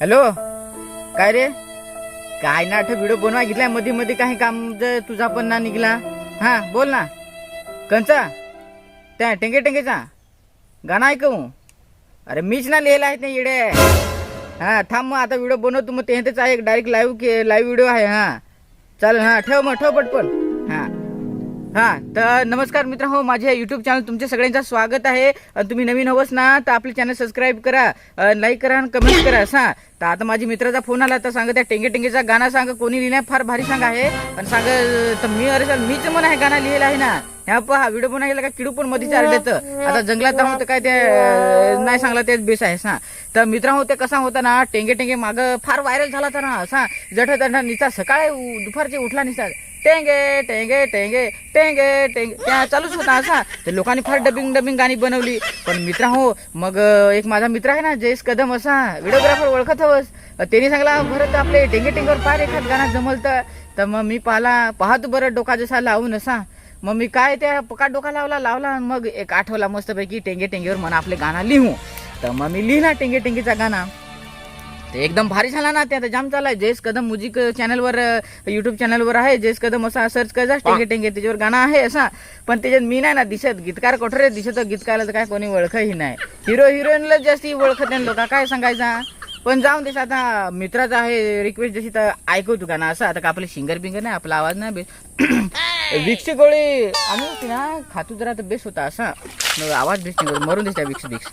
Hello? काय रे? काय ना आठ व्हिडिओ बनवा घेतलायमध्ये मध्ये काही काम जर तुझा पण ना निघला. हा बोल ना. कंचा त्या टेंगे टेंगेचा. गाणं ऐकू अरे मीच ना लिहिला आहे ते येडे हा थांब मग आता व्हिडिओ बनवतो मग ते तेच आहे डायरेक्ट लाईव्ह लाईव्ह व्हिडिओ आहे हा. चालेल हा ठेव मग ठेव पटपन हा तर नमस्कार मित्र हो माझ्या युट्यूब चॅनल तुमच्या सगळ्यांचं स्वागत आहे. तुम्ही नवीन हवंच ना तर आपले चॅनल सबस्क्राईब करा लाईक करा आणि कमेंट करा. हा तर आता माझी मित्राचा फोन आला तर सांग त्या टेंगे टेंगेचा गाणं सांग कोणी लिहिला फार भारी सांग आहे. आणि सांग तर मी अरे सर मीच म्हणा हे गाणं लिहिलं आहे ना. ह्या पहा व्हिडिओ पण गेला का किडू पण मध्ये चालले तर. आता जंगलात आहोत काय ते नाही सांगला तेच बेस आहे हा तर मित्र हो ते कसा होता ना टेंगे टेंगे माग फार व्हायरल झाला होता ना असा जठ त्यांना निचा सकाळी दुपारचे उठला निचा टेंगे टेंगे टेंगे टेंगे टेंगे. त्या चालूच होता असा तर लोकांनी फार डबिंग डबिंग गाणी बनवली. पण मित्र हो मग एक माझा मित्र आहे ना जयेश कदम असा व्हिडिओग्राफर ओळखत हवस त्यांनी सांगला भरत आपले टेंगे टेंगेवर पार एखाद गाणं जमल तर. मग मी पाहला पाहतो बरं डोका जसा लावून असा. मग मी काय त्या पका डोका लावला लावला मग एक आठवला मस्तपैकी टेंगे टेंगेवर म्हणा आपले गाणं लिहू. तर मग मी लिहिला टेंगे टेंगेचा गाणं. ते एकदम भारी झाला ना ते आता जाम चालाय जयस कदम म्युझिक चॅनलवर युट्यूब चॅनलवर आहे जयस कदम असा सर्च करायचा टेंगे टेंगे त्याच्यावर गाणं आहे असा. पण त्याच्यात मी नाही ना दिसत गीतकार कोठरे दिसत गीतकारला तर काय कोणी ओळखही नाही. हिरो हिरोईनला जास्ती ओळखत नाही लोक. काय सांगायचा? पण जाऊन देश आता मित्राचा आहे रिक्वेस्ट जशी तर ऐकू तू गाणं असं? आता का आपले सिंगर बिंगर नाही आपला आवाज नाही बेस विक्सी गोळी. आम्ही होती ना खातू जरा तर बेस होता असा. आवाज बेस नाही मरून देस त्या विक्स विक्स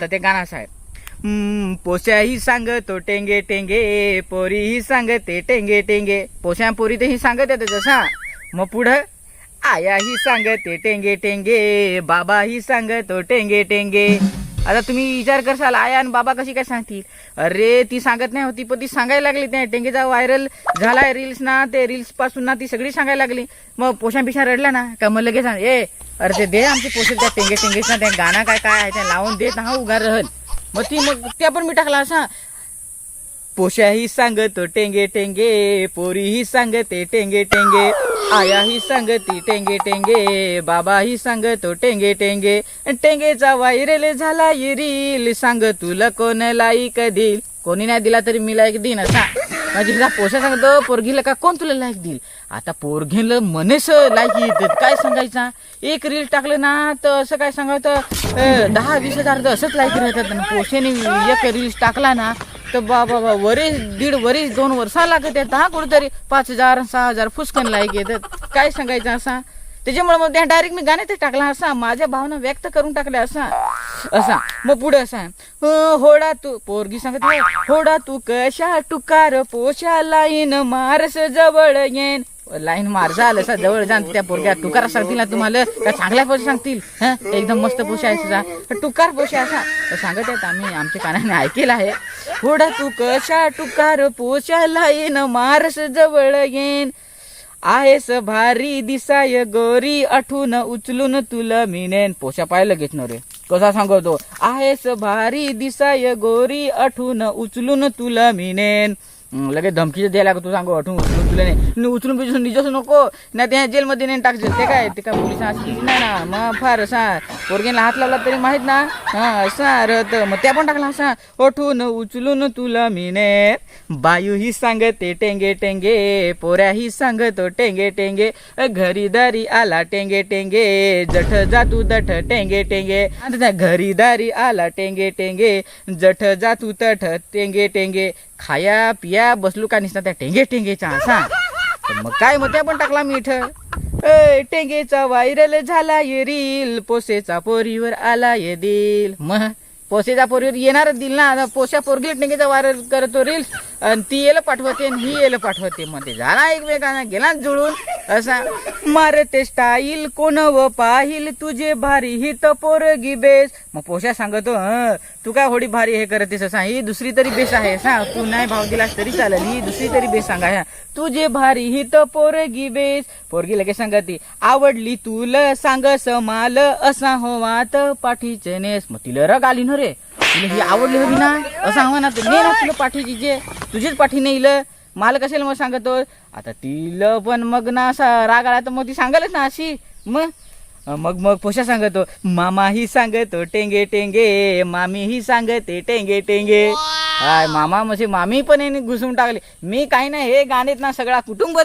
तर ते गाणं असं आहे. पोशाही सांगतो टेंगे टेंगे पोरीही सांगते टेंगे टेंगे. पोशा पोरी ही सांगत येते जसा. मग पुढं आयाही सांगते टेंगे टेंगे. बाबाही सांगतो टेंगे टेंगे. आता तुम्ही विचार करसाल आया आणि बाबा कशी काय सांगतील? अरे ती सांगत नाही होती पण ती सांगायला लागली त्या टेंगेचा व्हायरल झालाय रील्स ना ते रील्सपासून ना ती सगळी सांगायला लागली. मग पोषा पिशा रडला ना का मग लगेच ए अरे ते दे आमचे पोषे त्या टेंगे टेंगेच ना त्या गाणं काय काय आहे त्या लावून देत हा उगा रहल. मग ती मग त्या पण मी टाकला असा. पोशाही सांगतो टेंगे टेंगे पोरीही सांगते टेंगे टेंगे आया ही सांगती टेंगे टेंगे बाबा ही सांगतो टेंगे टेंगे. टेंगेचा वायरल झाला रील सांग तुला कोण लाईक देईल? कोणी नाही दिला तरी मी लाईक देईन असा. म्हणजे हिला पोशा सांगतो पोरगीला का कोण तुला लाईक देईल? आता पोरगीला मनेस लाईक येत काय सांगायचा? एक रील टाकलं ना तर असं काय सांगायचं? दहा वीस हजार तर असंच लाईक राहतात. आणि एक रील्स टाकला ना तर बाबा बा वरीस दीड वरीस दोन वर्षा लागत येत हा कुठेतरी पाच हजार सहा हजार फुसकन लाईक येतात. काय सांगायचं असा? त्याच्यामुळे मग त्या डायरेक्ट मी गाण्यात टाकला असा. माझ्या भावना व्यक्त करून टाकल्या असा. असा. मग पुढे असा. होडा तू पोरगी सांगत होडा तू कशा टुकार पोशा लाईन मारस जवळ येन लाईन मार झालं असा जवळ जा त्या पोरग्या. टुकार सांगतील ना तुम्हाला. का चांगल्या पोषा सांगतील? एकदम मस्त पोशा आहे तुझा. टुकार पोशा असा. सांगत आहेत आम्ही आमच्या कानाने ऐकेल आहे. पुढं तू कशा टुकार पोशा लाईन मारस जवळ येन आहेस भारी दिसाय गोरी आठून उचलून तुला मिनेन. पोशा पाहिलं घेत न रे. कसा सांगतो? आहेस भारी दिसाय गोरी आठून उचलून तुला मिनेन. लगेच धमकीच द्यायला लागतो सांगू अठून उचलून तुला नाही. उचलून बिचलून निजस नको. नाही त्या जेलमध्ये नाही टाकशील. ते काय ते काय पोलिसांना असं नाही ना मग फार असा पोरगेला हात लावला तरी माहीत ना. हा असा मग त्या पण टाकला असा ओठून उचलून तुला मिने. बायू ही सांगते टेंगे टेंगे. पोऱ्या ही सांगतो टेंगे टेंगे. घरी दारी आला टेंगे टेंगे. जठ जातू दठ टेंगे टेंगे. घरी दारी आला टेंगे टेंगे. जठ जातू तठ टेंगे टेंगे. खाया पिया बसलू का निसता त्या टेंगे टेंगेचा असा. तर मग काय मग पण टाकला मी इथं. टेंगेचा व्हायरल झाला ये रील पोसेचा पोरीवर आला ये दिल. मग पोसेचा पोरीवर येणार दिल ना. पोस्या पोरगी टेंगेचा व्हायरल करतो रील. आणि ती येलं पाठवते आणि ही येलं पाठवते. मग ते झाला एकमेकांना गेला जुळून. असा मारते स्टाईल कोण व पाहिल? तुझे भारी ही तर पोरगी बेस. मग पोशा सांगतो तू काय होडी भारी हे करतेस असा ही दुसरी तरी बेस आहे. सांग तू नाही भाव दिलास तरी चालेल. ही दुसरी तरी बेस सांगा. ह्या. तुझे भारी ही तर पोरगी बेस. पोरगी लगेच सांगते आवडली तुला सांग समाल असा होवात पाठीचे नेस. मग तिला रग आली न रे. तुला ही आवडली होती ना? असं हवं ना तू ने ना तुला पाठीची जे तुझीच पाठी नाही इलं. मला कशाला मग सांगतो. आता तिला पण मग ना असा राग आला तर मग ती सांगालच ना अशी. मग? मग मग पोशा सांगतो. मामा ही सांगतो टेंगे टेंगे मामी ही सांगते टेंगे टेंगे. हाय मामा म्हणजे मामी पण घुसून टाकले. मी काही नाही हे गाणीत ना सगळा कुटुंब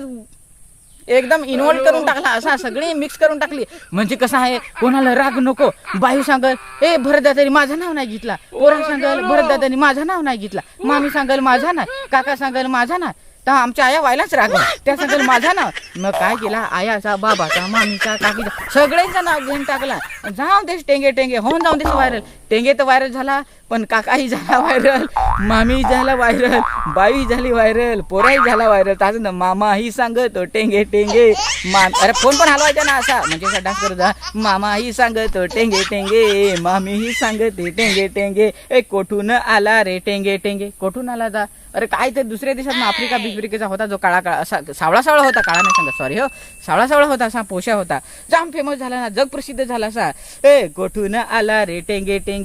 एकदम इन्व्हॉल्व करून टाकला असा सगळी मिक्स करून टाकली. म्हणजे कसं आहे कोणाला राग नको बाई सांगल ए भरत दादानी माझं नाव नाही घेतला. पोरा सांगल भरत दादानी माझं नाव नाही घेतला. मामी सांगल माझा नाही. काका सांगल माझा नाही. तर आमच्या आया व्हायलाच राग त्या सांगल माझा नाव. मग काय केला आयाचा बाबाचा मामीचा काकीचा सगळ्यांचं नाव घेऊन टाकला. जाऊ देस टेंगे टेंगे होऊन जाऊन देस व्हायरल टेंगे तर व्हायरल झाला पण काकाही झाला व्हायरल मामी झाला व्हायरल बाई झाली व्हायरल पोराही झाला व्हायरल ताज ना मामाही सांगतो टेंगे टेंगे मा अरे फोन पण हलवायचा ना असा. म्हणजे असा डान्स करत जा मामाही सांगतो टेंगे टेंगे मामीही सांगते टेंगे टेंगे ए कोठून आला रे टेंगे टेंगे कोठून आला जा? अरे काय तर दुसऱ्या देशात ना आफ्रिका बिफ्रिकेचा होता जो काळा काळा असा सावळा सावळा होता काळा नाही सांगा सॉरी हो. सावळा सावळा होता असा पोशा होता. जाम फेमस झाला ना जग प्रसिद्ध झाला असा. ए कोठून आला रे टेंगे टेंगे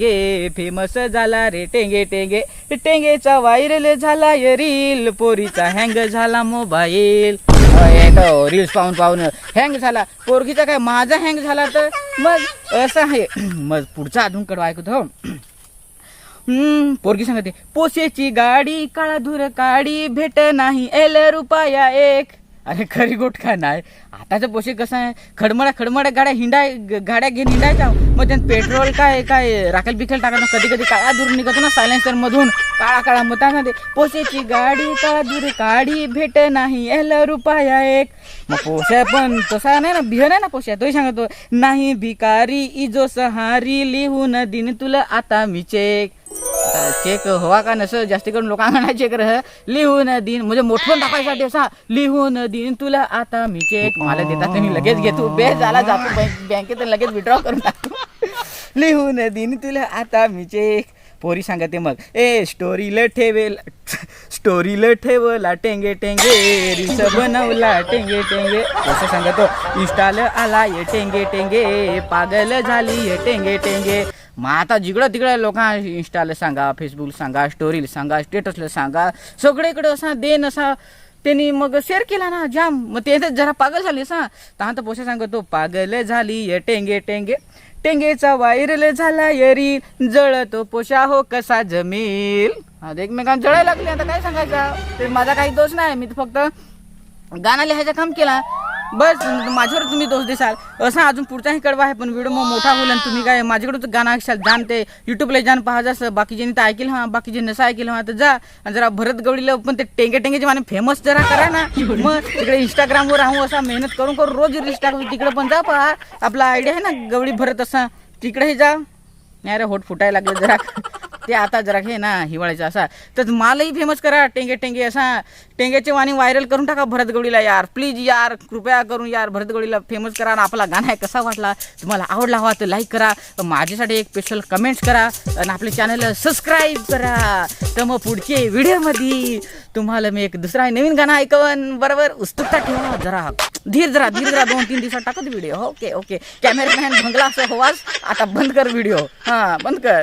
फेमस झाला रे टेंगे टेंगे. टेंगेचा व्हायरल झाला रील पोरीचा हँग झाला मोबाईल रील्स पाहून पाहून हँग झाला. पोरगीचा काय माझा हँग झाला तर? मग असं आहे. मग पुढचा अजून कडवा ऐकतो हो. हम्म पोरगी सांगते पोसेची गाडी काळा धुर काडी भेट नाही एल रुपया एक. अरे खरी गोट काय नाही. आताचं पोषे कसं आहे? खडमडा खडमडा गाड्या हिंडाय गाड्या घेऊन हिंडायच्या मग त्यात पेट्रोल काय काय राखेल बिखेल टाकायचं? कधी कधी काळा दूर निघतो ना सायलेन्सर मधून काळा काळा मतामध्ये. पोसेची गाडी का दूर काडी भेट नाही. एल रुपया एक. मग पोशा पण तसा नाही ना भिहन नाही ना पोशा तोही सांगतो. नाही भिकारी इजो सहारी लिहून दिन तुला आता मी चेक चेक हवा का नसं जास्ती करून लोकांना चेक रह लिहून दिन. म्हणजे मोठवण टाकायसाठी असा लिहून दिन तुला आता मी चेक मला देतात मी लगेच घेतो. बे झाला जातो बँकेत लगेच विड्रॉ करून टाकतो. लिहून दिन तुला आता मी चेक पोरी सांगते मग ए स्टोरीला ठेवेल स्टोरीला ठेवला टेंगे टेंगे रील्स बनवला टेंगे टेंगे. असं सांगतो. इंस्टाल आला ये टेंगे टेंगे पागल झाली ये टेंगे टेंगे. मग आता जिकडं तिकडं लोकांना इंस्टाला सांगा फेसबुक सांगा स्टोरीला सांगा स्टेटसला सांगा सगळीकडे असा देन असा त्यांनी मग शेअर केला ना जाम. मग ते जरा पागल झाले सा. तर पोसे सांगतो पागल झाली ये टेंगे टेंगे. टेंगेचा वायरल झाला यरी जळतो पोशा हो कसा जमेल. आता एकमेकांना जळायला लागले आता काय सांगायचं? ते माझा काही दोष नाही मी फक्त गाणं लिहायचं काम केला. बस माझ्यावर तुम्ही दोष देसाल. असं अजून पुढचाही कडवा आहे पण व्हिडिओ मग मोठा होईल आणि तुम्ही काय माझ्याकडून गाणं ऐकशाल जाणते. युट्यूबला जाण पहा जास बाकीच्यांनी तर ऐकेल हा बाकीचे नसं ऐकेल हा तर जा. आणि जरा भरत गवडीला पण ते टेंगे टेंगेचे माने फेमस जरा करा ना. मग तिकडे इंस्टाग्रामवर राहू असा मेहनत करून करून रोज रील्स तिकडे पण जा पहा. आपला आयडिया आहे ना गवळी भरत असा. तिकडेही जा. नाही रे होट फुटायला लागले जरा. ते आता जरा घे ना हिवाळ्याचा असा. तर मालही फेमस करा टेंगे टेंगे असा. टेंगेचे वाणी व्हायरल करून टाका भरतगवडीला यार. प्लीज यार कृपया करून यार भरतगवडीला फेमस करा आणि आपला गाणं आहे कसा वाटला. तुम्हाला आवडला हवा तर लाईक करा. माझ्यासाठी एक स्पेशल कमेंट्स करा आणि आपले चॅनल सबस्क्राईब करा. तर मग पुढचे व्हिडिओमध्ये तुम्हाला मी एक दुसरा नवीन गाणं ऐकवन बरोबर उत्सुकता ठेवा. जरा धीर जरा धीर जरा दोन तीन दिवसात टाकत व्हिडिओ ओके ओके कॅमेरामॅन भंगला असं हवाच. आता बंद कर व्हिडिओ हां बंद कर.